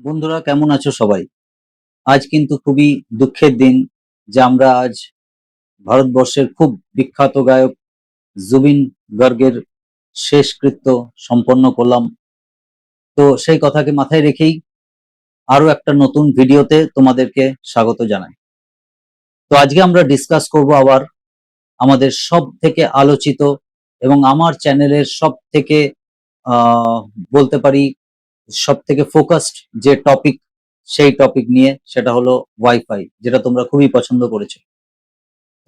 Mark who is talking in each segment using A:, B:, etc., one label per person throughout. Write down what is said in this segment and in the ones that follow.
A: বন্ধুরা, কেমন আছো সবাই? আজ কিন্তু খুবই দুঃখের দিন যে আমরা আজ ভারতবর্ষের খুব বিখ্যাত গায়ক জুবিন গার্গের শেষকৃত্য সম্পন্ন করলাম। তো সেই কথাকে মাথায় রেখেই আরও একটা নতুন ভিডিওতে তোমাদেরকে স্বাগত জানাই। তো আজকে আমরা ডিসকাস করব আবার আমাদের সব থেকে আলোচিত এবং আমার চ্যানেলের সব থেকে বলতে পারি সব থেকে ফোকাসড যে টপিক সেই টপিক নিয়ে সেটা হলো ওয়াইফাই যেটা তোমরা খুবই পছন্দ করেছ।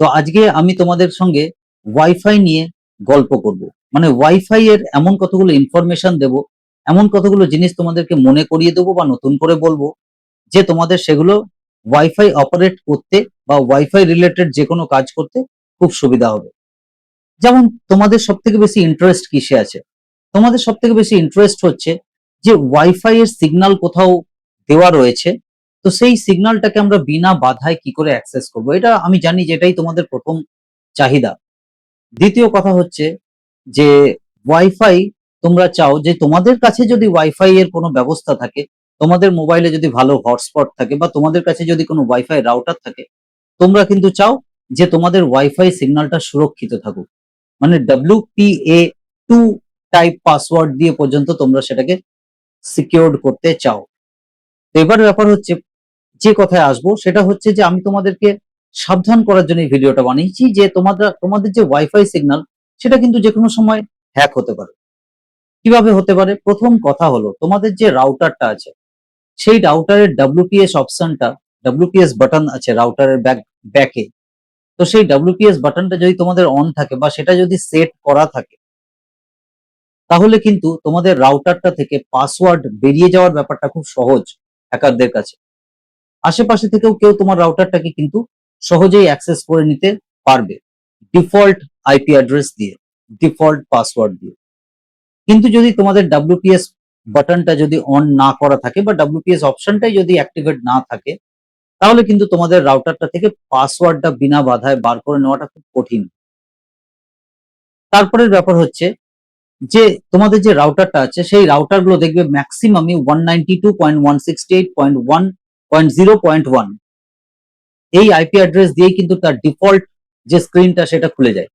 A: তো আজকে আমি তোমাদের সঙ্গে ওয়াইফাই নিয়ে গল্প করব। মানে ওয়াইফাই এর এমন কতগুলো ইনফরমেশন দেব, এমন কতগুলো জিনিস তোমাদেরকে মনে করিয়ে দেবো বা নতুন করে বলব, যে তোমাদের সেগুলো ওয়াইফাই অপারেট করতে বা ওয়াইফাই রিলেটেড যে কোনো কাজ করতে খুব সুবিধা হবে। যেমন তোমাদের সব থেকে বেশি ইন্টারেস্ট কিসে আছে? তোমাদের সব থেকে বেশি ইন্টারেস্ট হচ্ছে যে ওয়াইফাই এর সিগন্যাল কোথাও দেওয়া রয়েছে, তো সেই সিগন্যালটাকে আমরা বিনা বাধায় কি করে অ্যাক্সেস করব? এটা আমি জানি যে এটাই তোমাদের প্রথম চাহিদা। দ্বিতীয় কথা হচ্ছে যে ওয়াইফাই তোমরা চাও যে তোমাদের কাছে যদি ওয়াইফাই এর কোনো ব্যবস্থা থাকে, তোমাদের মোবাইলে যদি ভালো হটস্পট থাকে বা তোমাদের কাছে যদি কোনো ওয়াইফাই রাউটার থাকে, তোমরা কিন্তু চাও যে তোমাদের ওয়াইফাই সিগন্যালটা সুরক্ষিত থাকুক। মানে ডাব্লিউপিএ টু টাইপ পাসওয়ার্ড দিয়ে পর্যন্ত তোমরা সেটাকে সিকিউরড করতে চাও। তো এবার ব্যাপার হচ্ছে, যে কথায় আসব সেটা হচ্ছে যে আমি তোমাদেরকে সাবধান করার জন্য এই ভিডিওটা বানিয়েছি যে তোমাদের তোমাদের যে ওয়াইফাই সিগন্যাল সেটা কিন্তু যে কোনো সময় হ্যাক হতে পারে। কীভাবে হতে পারে? প্রথম কথা হলো, তোমাদের যে রাউটারটা আছে, সেই রাউটারের ডাব্লিউপিএস অপশনটা ডাব্লিউপিএস বাটন আছে রাউটারের ব্যাক ব্যাকে তো সেই ডাব্লিউপিএস বাটনটা যদি তোমাদের অন থাকে বা সেটা যদি সেট করা থাকে তাহলে কিন্তু তোমাদের রাউটারটা থেকে পাসওয়ার্ড বেরিয়ে যাওয়ার ব্যাপারটা খুব সহজ হ্যাকারদের কাছে। আশেপাশে থেকেও কেউ তোমার রাউটারটাকে কিন্তু সহজেই অ্যাক্সেস করে নিতে পারবে। ডিফল্ট আইপি অ্যাড্রেস দিয়ে ডিফল্ট পাসওয়ার্ড দিয়ে। কিন্তু যদি তোমাদের ডাব্লিউপিএস বাটনটা যদি অন না করা থাকে বা ডাব্লিউপিএস অপশনটাই যদি অ্যাক্টিভেট না থাকে, তাহলে কিন্তু তোমাদের রাউটারটা থেকে পাসওয়ার্ডটা বিনা বাধায় বার করে নেওয়াটা খুব কঠিন। তারপরের ব্যাপার হচ্ছে যে তোমাদের যে রাউটারটা আছে, সেই রাউটারগুলো দেখবে ম্যাক্সিমামই one ninety two point one sixty eight point one point zero point one এই আইপি অ্যাড্রেস দিয়েই কিন্তু তার ডিফল্ট যে স্ক্রিনটা সেটা খুলে যায়।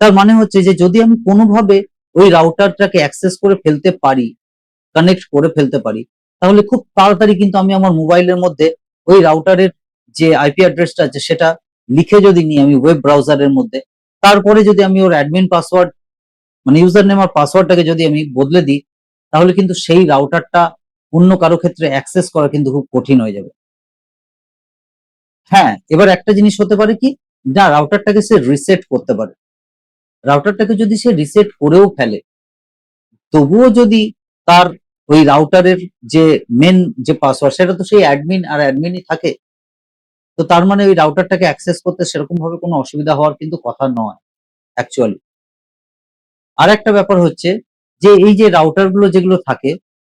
A: তার মানে হচ্ছে যে, যদি আমি কোনোভাবে ওই রাউটারটাকে অ্যাক্সেস করে ফেলতে পারি কানেক্ট করে ফেলতে পারি, তাহলে খুব তাড়াতাড়ি কিন্তু আমি আমার মোবাইলের মধ্যে ওই রাউটারের যে আইপি অ্যাড্রেসটা আছে, সেটা লিখে যদি নিই আমি ওয়েব ব্রাউজারের মধ্যে, তারপরে যদি আমি ওর অ্যাডমিন পাসওয়ার্ড মানে ইউজার নেম আর পাসওয়ার্ডটাকে যদি আমি বদলে দিই, তাহলে কিন্তু সেই রাউটারটা অন্য কারও ক্ষেত্রে অ্যাক্সেস করা কিন্তু খুব কঠিন হয়ে যাবে। হ্যাঁ এবার একটা জিনিস হতে পারে কি? না রাউটারটাকে সে রিসেট করতে পারে। রাউটারটাকে যদি সে রিসেট করেও ফেলে, তবুও যদি তার ওই রাউটারের যে মেন যে পাসওয়ার্ড সেটা তো সেই অ্যাডমিন আর অ্যাডমিনই থাকে, তো তার মানে ওই রাউটারটাকে অ্যাক্সেস করতে সেরকম ভাবে কোনো অসুবিধা হওয়ার কিন্তু কথা নয় অ্যাকচুয়ালি আর একটা ব্যাপার হচ্ছে যে এই যে রাউটারগুলো যেগুলো থাকে,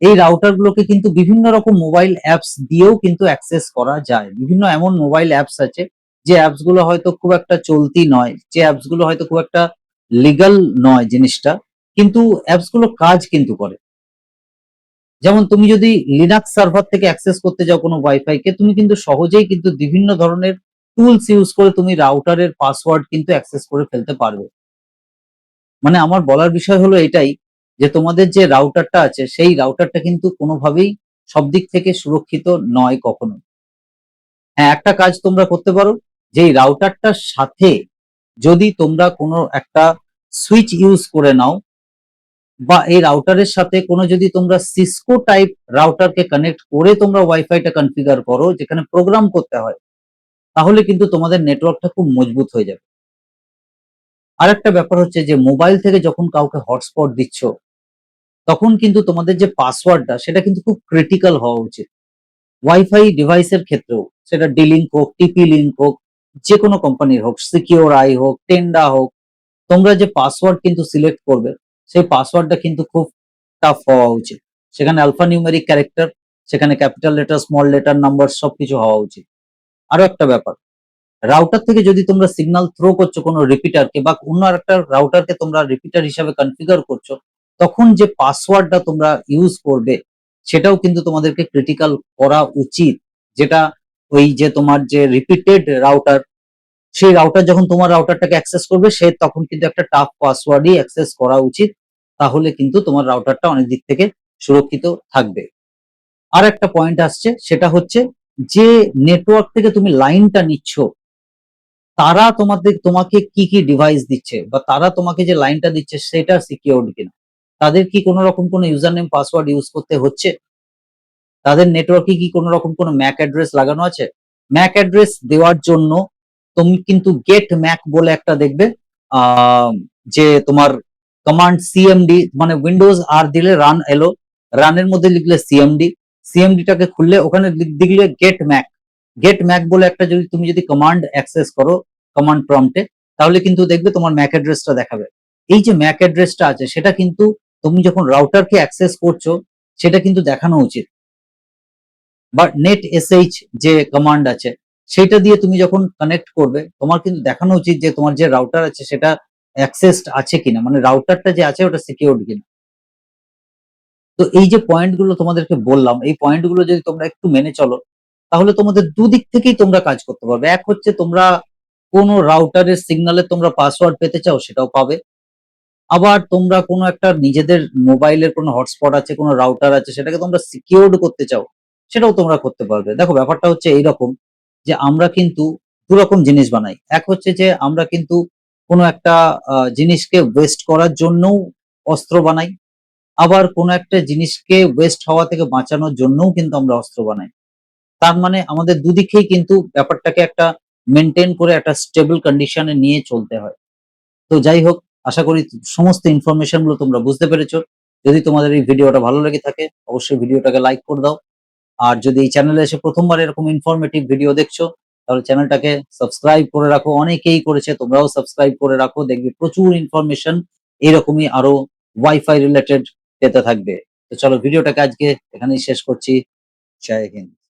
A: এই রাউটার গুলোকে কিন্তু বিভিন্ন রকম মোবাইল অ্যাপস দিয়েও কিন্তু অ্যাক্সেস করা যায়। বিভিন্ন এমন মোবাইল অ্যাপস আছে যে অ্যাপসগুলো হয়তো খুব একটা চলতি নয়, যে অ্যাপসগুলো হয়তো খুব একটা লিগাল নয় জিনিসটা, কিন্তু অ্যাপসগুলো কাজ কিন্তু করে। যেমন তুমি যদি লিনাক্স সার্ভার থেকে অ্যাক্সেস করতে যাও কোনো ওয়াইফাই কে, তুমি কিন্তু সহজেই কিন্তু বিভিন্ন ধরনের টুলস ইউজ করে তুমি রাউটারের পাসওয়ার্ড কিন্তু অ্যাক্সেস করে ফেলতে পারবে। মানে আমার বলার বিষয় হলো এটাই যে তোমাদের যে রাউটারটা আছে, সেই রাউটারটা কিন্তু কোনোভাবেই সব দিক থেকে সুরক্ষিত নয় কখনো। হ্যাঁ একটা কাজ তোমরা করতে পারো যে রাউটারটার সাথে যদি তোমরা কোনো একটা সুইচ ইউজ করে নাও, বা এই রাউটারের সাথে কোনো যদি তোমরা সিসকো টাইপ রাউটারকে কানেক্ট করে তোমরা ওয়াইফাইটা কনফিগার করো, যেখানে প্রোগ্রাম করতে হয়, তাহলে কিন্তু তোমাদের নেটওয়ার্কটা খুব মজবুত হয়ে যাবে। আর একটা ব্যাপার হচ্ছে যে মোবাইল থেকে যখন কাউকে হটস্পট দিচ্ছ, তখন কিন্তু তোমাদের যে পাসওয়ার্ডটা সেটা কিন্তু খুব ক্রিটিক্যাল হওয়া উচিত। ওয়াইফাই ডিভাইসের ক্ষেত্রেও, সেটা ডি লিঙ্ক হোক টিপি লিঙ্ক হোক যে কোনো কোম্পানির হোক সিকিওর আই হোক টেন্ডা হোক, তোমরা যে পাসওয়ার্ড কিন্তু সিলেক্ট করবে, সেই পাসওয়ার্ডটা কিন্তু খুব টাফ হওয়া উচিত। সেখানে আলফা নিউমেরিক ক্যারেক্টার সেখানে capital letter small letter number সবকিছু হওয়া উচিত। আরও একটা ব্যাপার রাউটার থেকে যদি তোমরা সিগন্যাল থ্রো করছ কোনো রিপিটারকে বা অন্য একটা রাউটারকে তোমরা রিপিটার হিসাবে কনফিগার করছ, তখন যে পাসওয়ার্ডটা তোমরা ইউজ করবে, সেটাও কিন্তু তোমাদেরকে ক্রিটিক্যাল করা উচিত। যেটা ওই যে তোমার যে রিপিটেড রাউটার সেই রাউটার যখন তোমার রাউটারটাকে অ্যাক্সেস করবে, সে তখন কিন্তু একটা টাফ পাসওয়ার্ডই অ্যাক্সেস করা উচিত। তাহলে কিন্তু তোমার রাউটারটা অনেক দিক থেকে সুরক্ষিত থাকবে। আর একটা পয়েন্ট আসছে, সেটা হচ্ছে যে নেটওয়ার্ক থেকে তুমি লাইনটা নিচ্ছ তারা তোমাদের, তোমাকে কি কি ডিভাইস দিচ্ছে বা তারা তোমাকে যে লাইনটা দিচ্ছে সেটা সিকিউরড কিনা? তাদের কি কোনো রকম কোনো ইউজার নেম পাসওয়ার্ড ইউজ করতে হচ্ছে? তাদের নেটওয়ার্কে কি কোনো রকম কোনো ম্যাক অ্যাড্রেস লাগানো আছে? ম্যাক অ্যাড্রেস দেওয়ার জন্য তুমি কিন্তু গেট ম্যাক বলে একটা দেখবে যে তোমার কমান্ড সিএমডি মানে উইন্ডোজ আর দিলে রান এলো রানের মধ্যে লিখলে সিএমডি সিএমডিটাকে খুললে ওখানে লিখলে গেট ম্যাক গেট ম্যাক বলে একটা যদি তুমি যদি কমান্ড অ্যাক্সেস করো কমান্ড প্রম্পটে তাহলে কিন্তু দেখবে তোমার ম্যাক অ্যাড্রেসটা দেখাবে। এই যে ম্যাক অ্যাড্রেসটা আছে, সেটা কিন্তু তুমি যখন রাউটারকে অ্যাক্সেস করছ, সেটা কিন্তু দেখানো উচিত। বা নেট এসএইচ যে কমান্ড আছে, সেটা দিয়ে তুমি যখন কানেক্ট করবে, তোমার কিন্তু দেখানো উচিত যে তোমার যে রাউটার আছে, সেটা অ্যাক্সেসড আছে কিনা মানে রাউটারটা যে আছে, ওটা সিকিউরড কিনা। তো এই যে পয়েন্টগুলো তোমাদেরকে বললাম, এই পয়েন্টগুলো যদি তোমরা একটু মেনে চলো, তাহলে তোমাদের দুদিক থেকেই তোমরা কাজ করতে পারবে। এক হচ্ছে তোমরা কোনো রাউটারের সিগন্যালে তোমরা পাসওয়ার্ড পেতে চাও সেটাও পাবে। আবার তোমরা কোনো একটা নিজেদের মোবাইলের কোনো হটস্পট আছে, কোনো রাউটার আছে, সেটাকে তোমরা সিকিউরড করতে চাও, সেটাও তোমরা করতে পারবে। দেখো, ব্যাপারটা হচ্ছে এইরকম যে আমরা কিন্তু দু রকম জিনিস বানাই। এক হচ্ছে যে আমরা কিন্তু কোনো একটা জিনিসকে ওয়েস্ট করার জন্যও অস্ত্র বানাই, আবার কোনো একটা জিনিসকে ওয়েস্ট হওয়া থেকে বাঁচানোর জন্যও কিন্তু আমরা অস্ত্র বানাই। তার মানে আমাদের দুদিকেই কিন্তু ব্যাপারটাকে একটা মেনটেন করে একটা স্টেবল কন্ডিশনে নিয়ে চলতে হয়। তো যাই হোক, আশা করি সমস্ত ইনফরমেশনগুলো তোমরা বুঝতে পেরেছ। যদি তোমাদের এই ভিডিওটা ভালো লেগে থাকে, অবশ্যই ভিডিওটাকে লাইক করে দাও। আর যদি এই চ্যানেলে এসে প্রথমবার এরকম ইনফরমেটিভ ভিডিও দেখছ, তাহলে চ্যানেলটাকে সাবস্ক্রাইব করে রাখো। অনেকেই করেছে, তোমরাও সাবস্ক্রাইব করে রাখো। দেখবে প্রচুর ইনফরমেশন এরকমই আরও ওয়াইফাই রিলেটেড পেতে থাকবে। তো চলো, ভিডিওটাকে আজকে এখানেই শেষ করছি। জয় হিন্দ।